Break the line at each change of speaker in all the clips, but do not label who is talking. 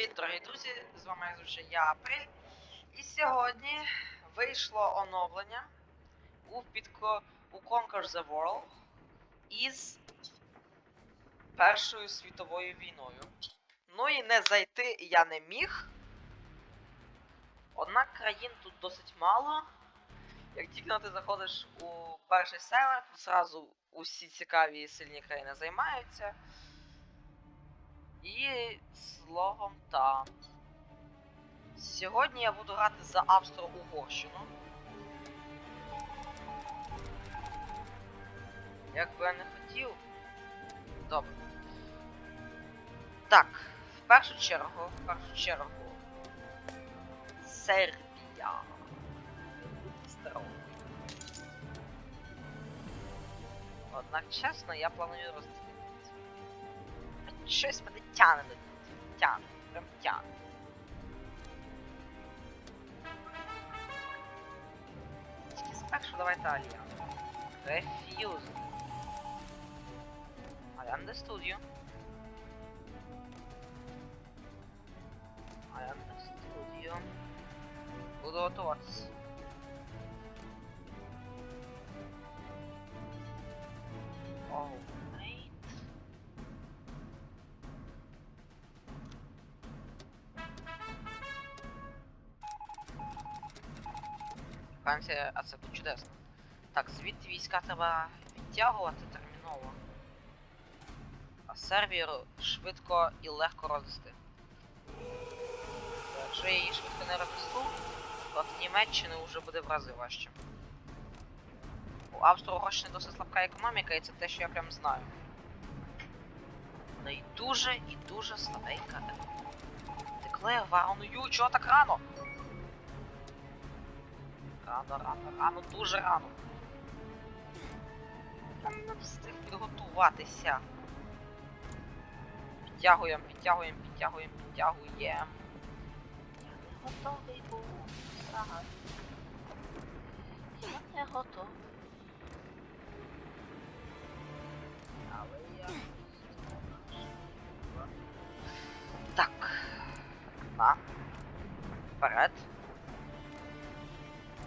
Привіт, дорогі друзі! З вами завжди я Апрель. І сьогодні вийшло оновлення у підко... у Conquer the World із Першою світовою війною. Ну і не зайти я не міг. Однак країн тут досить мало. Як тільки ти заходиш у перший сервер, зразу усі цікаві і сильні країни займаються. І словом та. Сьогодні я буду грати за Австро-Угорщину. Як би я не хотів. Добре. Так, в першу чергу, в першу чергу. Сербія. Здорово. Однак, чесно, я планую розділити. Щось мене тяне до тяне, прям тяне. Тільки спершу давайте Альян. Рефьюз. Альян де студію. Альян де студію. Буду готуватися. Alright. Франція, а це тут чудесно. Так, звідти війська треба відтягувати терміново. А Сербію швидко і легко розвести. Якщо я її швидко не розвесту, то от Німеччини вже буде в рази важче. У Австро-Угорщини досить слабка економіка, і це те, що я прям знаю. Ну і дуже і дуже слабенька. Деклея вароною, чого так рано? Рано, рано, рано, дуже рано. Я не встиг підготуватися. Підтягуємо, підтягуємо, підтягуємо, підтягуємо. Я не готовий був зараз. Я не готовий. Але я. Так. На. Вперед.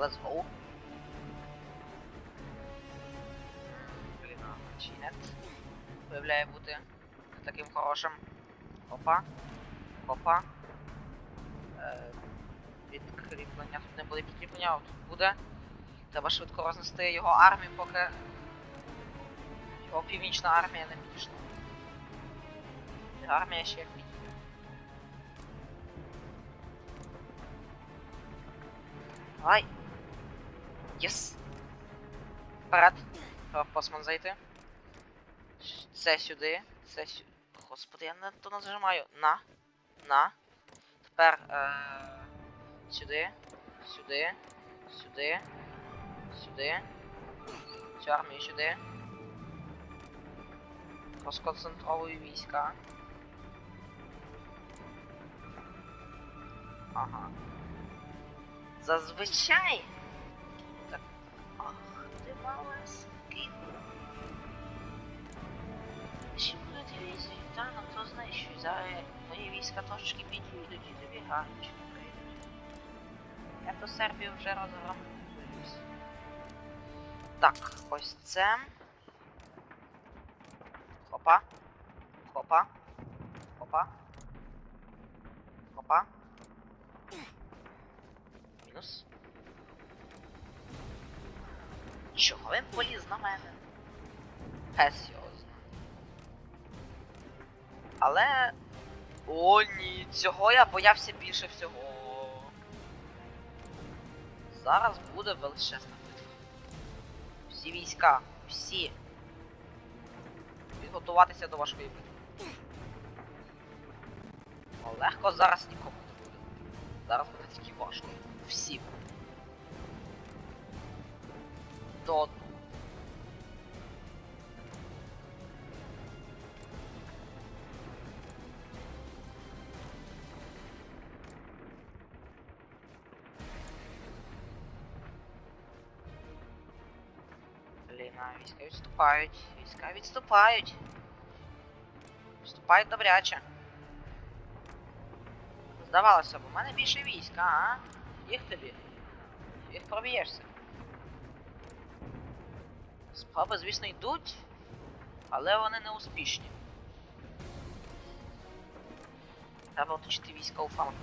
Let's go. Блін, а чинет. Виявляє бути таким хорошим. Опа. Опа. Е, підкріплення. Тут не буде підкріплення, а тут буде. Треба швидко рознести його армію, поки його північна армія не підійшла. Армія ще як. Давай. Єс. Вперед. Посман зайти. Це сюди. Це сюди. Господи, я не то нажимаю. На. На. Тепер. Е... Сюди. Сюди. Сюди. Сюди. Цю армію сюди. Розконцентровую війська. Ага. Зазвичай. Хто знає, що зараз мої війська трошки підійдуть і тобі гарнички прийдуть. Я до Сербію вже розгромлююсь. Так, ось це. Хопа. Хопа. Хопа. Хопа. Мінус. Чого він поліз на мене? Серйозно. Але. О, ні, цього я боявся більше всього. Зараз буде величезна битва. Всі війська, всі. Підготуватися до важкої битви. Легко зараз нікому не буде. Зараз буде тільки важко. Всім. До одного. Блін, а війська відступають. Війська відступають. Відступають добряче. Здавалося б, у мене більше війська, а? Їх тобі. Їх проб'єшся. Спроби, звісно, йдуть, але вони не успішні. Треба оточити війська у фронт.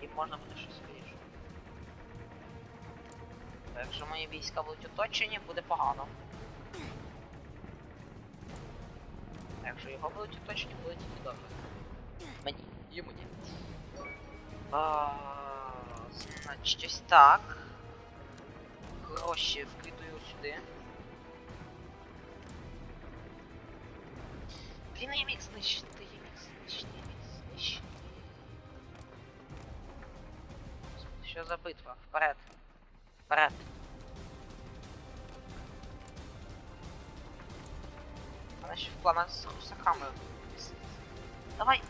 І можна буде щось вирішити. Якщо мої війська будуть оточені, буде погано. Якщо його будуть оточені, буде тільки добре. Мені, йому ні. Значить, ось так. Гроші вкидаю сюди. Блін, я міг знищити, я міг знищити, я міг знищити. Що за битва? Вперед. Вперед. Вона ще в планах з русаками. висить. Давай!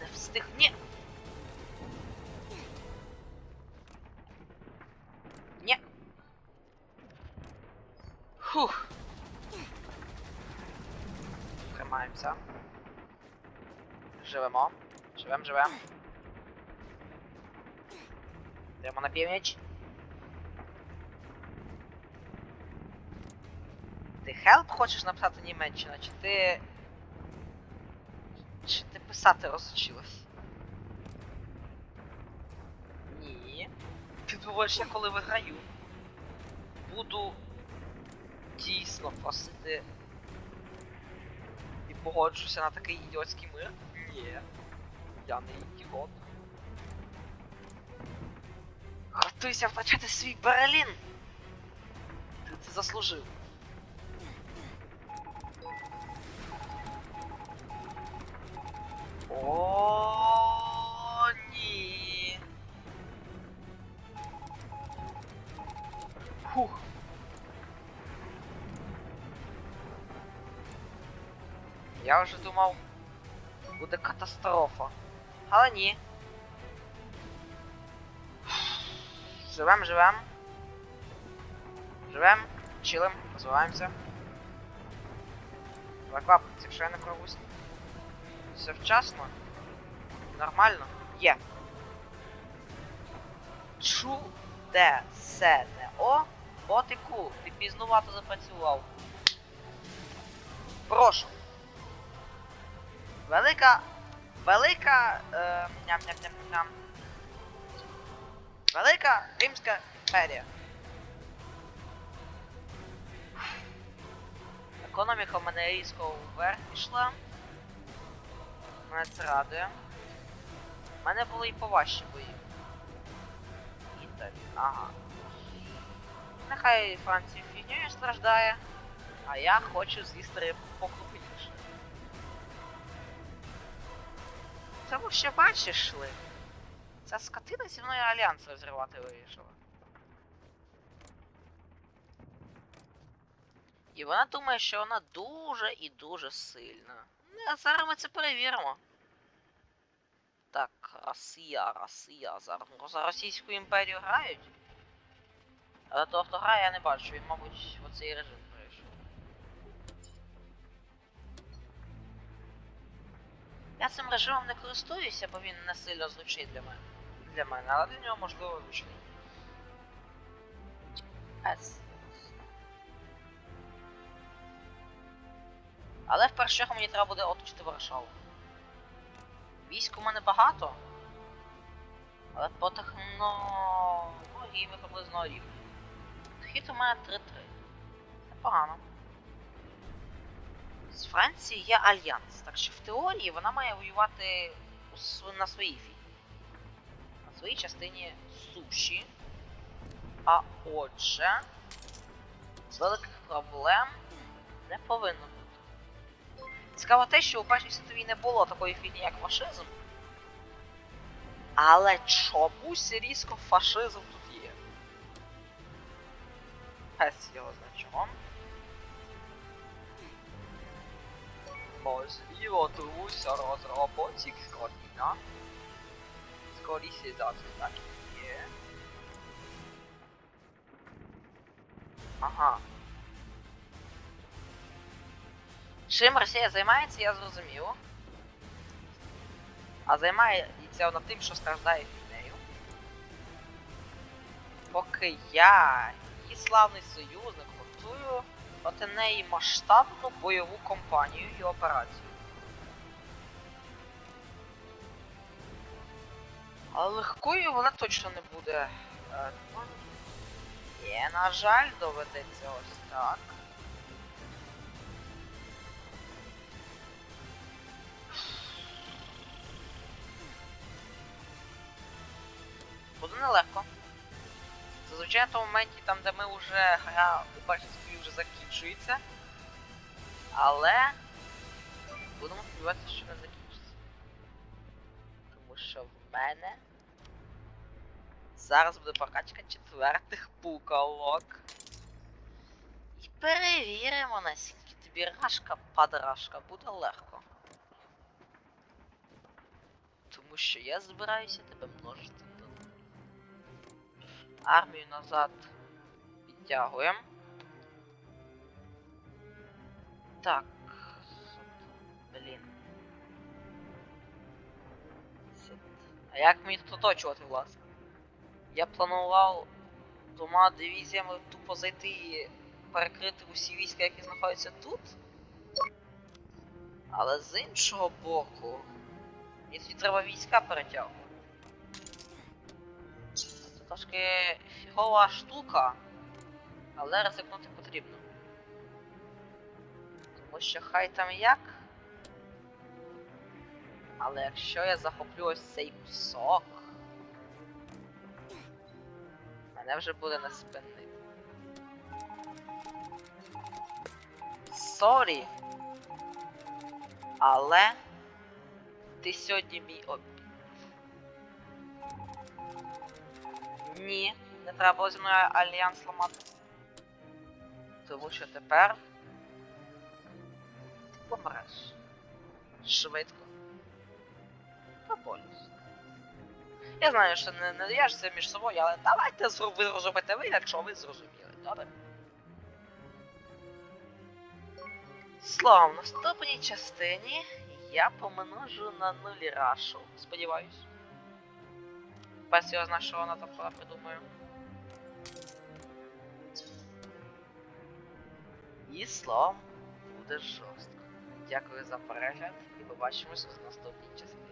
Не встиг. Ні! Ні! Тримаємося. Живемо. Живем, живем. Йдемо на північ. Ти хелп хочеш написати Німеччина, чи ти. Чи ти писати розучилась? Ні. Ти думаєш, я коли виграю. Буду дійсно просити. І погоджуся на такий ідіотський мир? Ні. Я не ідіот. Готуйся втрачати свій Берлін! Ти це заслужив. О, Я вже думав, буде катастрофа. Але ні. Живем, живем. Живем, чилим, розвиваємося. Лаквап, якщо я не прорвусь. Все вчасно. Нормально. Є. Чу де се не о. Ботику, ти пізнувато запрацював. Прошу. Велика. Велика. Е, ням ням ням ням. Велика Римська імперія. Економіка в мене різко вверх пішла. Мене це радує. У мене були і поважчі бої. Італія, ага. Нехай Франція фігньою страждає, а я хочу з'їсти рибу Тому що бачиш ли, ця скотина зі мною альянс розривати вирішила. І вона думає, що вона дуже і дуже сильна. Ну, а зараз ми це перевіримо. Так, Росія, Росія. Зараз ну, за Російську імперію грають. Але того, хто грає, я не бачу. Він, мабуть, в оцей режим Я цим режимом не користуюся, бо він не сильно зручний для мене. Для мене, але для нього можливо зручний. Але в першу чергу мені треба буде оточити Варшаву. Військ у мене багато. Але по технології ми приблизно рівні. Хід у мене 3-3. Непогано. З Франції є альянс, так що в теорії вона має воювати на своїй фі. На своїй частині суші. А отже, з великих проблем не повинно бути. Цікаво те, що у Першій світовій не було такої фігні, як фашизм. Але чомусь різко фашизм тут є. Пес його знає чого. Можливо, друзі розробці скоріна. Скоріше завжди так і є. Ага. Чим Росія займається, я зрозумів. а займається вона тим, що страждає фігнею. Поки я, її славний союзник, готую проти неї масштабну бойову кампанію і операцію. Але легкою вона точно не буде. Е, ну, Є, на жаль, доведеться ось так. Буде нелегко. Зазвичай на тому моменті, там, де ми вже гра у першій скві вже закінчується. Але будемо сподіватися, що не закінчиться. Тому що в мене зараз буде прокачка четвертих пукалок. І перевіримо, наскільки тобі рашка падрашка буде легко. Тому що я збираюся тебе множити. Армію назад підтягуємо. Так. Блін. А як мені тут оточувати, власне? Я планував двома дивізіями тупо зайти і перекрити усі війська, які знаходяться тут. Але з іншого боку, мені тоді треба війська перетягувати. Трошки фігова штука, але ризикнути потрібно. Тому що хай там як. Але якщо я захоплю ось цей кусок, мене вже буде не спинити. Сорі. Але ти сьогодні мій обід. Ні, не треба було зі мною альянс ламати. Тому що тепер ти помреш. Швидко. Та. Я знаю, що не, не я це між собою, але давайте зробите ви, якщо ви зрозуміли, добре? Словом, в наступній частині я помножу на нулі рашу, сподіваюсь. Пес його знає, що вона там вона придумає. І словом, буде жорстко. Дякую за перегляд і побачимось у наступній частині.